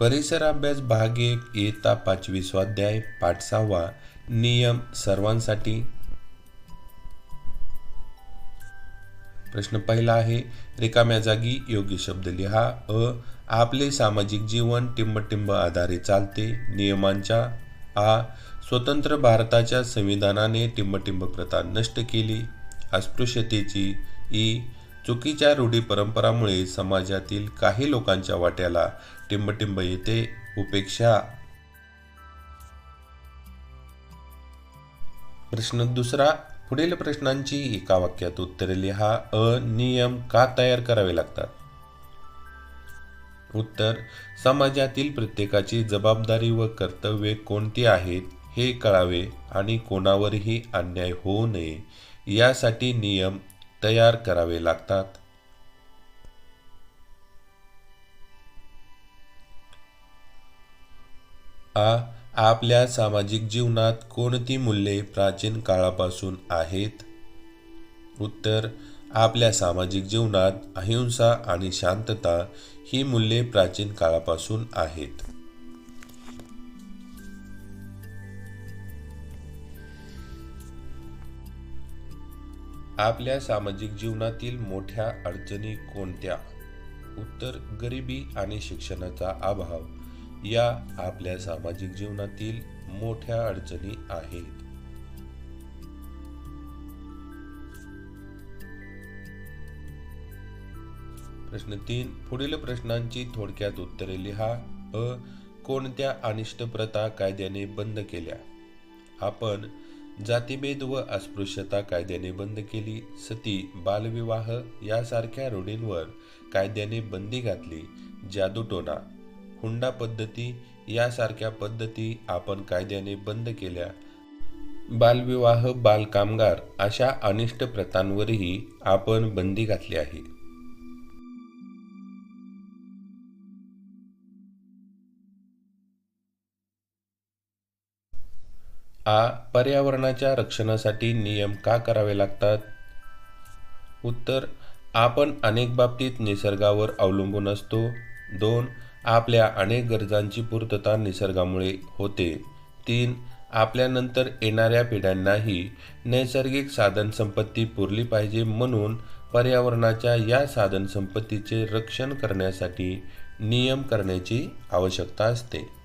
परिसर अभ्यास भाग एक इयत्ता पाचवी स्वाध्याय पाठ सहावा नियम सर्वांसाठी. प्रश्न पहिला आहे रिकाम्या जागी योग्य शब्द लिहा. अ आपले सामाजिक जीवन टिंबटिंब आधारे चालते. नियमांच्या आ स्वतंत्र भारताच्या संविधानाने टिंबटिंब प्रथा नष्ट केली. अस्पृश्यतेची ई चुकीच्या रूढी परंपरामुळे समाजातील काही लोकांच्या वाट्याला टिंबटिंब येते. उपेक्षा. प्रश्न दुसरा पुढील प्रश्नांची एका वाक्यात उत्तरे लिहा. अ नियम का तयार करावे लागतात? उत्तर समाजातील प्रत्येकाची जबाबदारी व कर्तव्ये कोणती आहेत हे कळावे आणि कोणावरही अन्याय होऊ नये. यासाठी नियम तयार करावे लागतात. आ आपल्या सामाजिक जीवनात कोणती मूल्ये प्राचीन काळापासून आहेत? उत्तर आपल्या सामाजिक जीवनात अहिंसा आणि शांतता ही मूल्ये प्राचीन काळापासून आहेत. आपल्या सामाजिक जीवनातील मोठ्या अडचणी कोणत्या? उत्तर गरिबी आणि शिक्षणाचा अभाव या आपल्या सामाजिक जीवनातील मोठ्या अडचणी आहेत. प्रश्न तीन पुढील प्रश्नांची थोडक्यात उत्तरे लिहा. अ कोणत्या अनिष्ट प्रथा कायद्याने बंद केल्या? आपण जातीभेद व अस्पृश्यता कायद्याने बंद केली. सती बालविवाह यासारख्या रूढींवर कायद्याने बंदी घातली. जादूटोना हुंडा पद्धती यासारख्या पद्धती आपण कायद्याने बंद केल्या. बालविवाह बालकामगार अशा अनिष्ट प्रथांवरही आपण बंदी घातली आहे. आ पर्यावरणाच्या रक्षणासाठी नियम का करावे लागतात? उत्तर आपण अनेक बाबतीत निसर्गावर अवलंबून असतो. दोन आपल्या अनेक गरजांची पूर्तता निसर्गामुळे होते. तीन आपल्यानंतर येणाऱ्या पिढ्यांनाही नैसर्गिक साधनसंपत्ती पुरली पाहिजे म्हणून पर्यावरणाच्या या साधनसंपत्तीचे रक्षण करण्यासाठी नियम करण्याची आवश्यकता असते.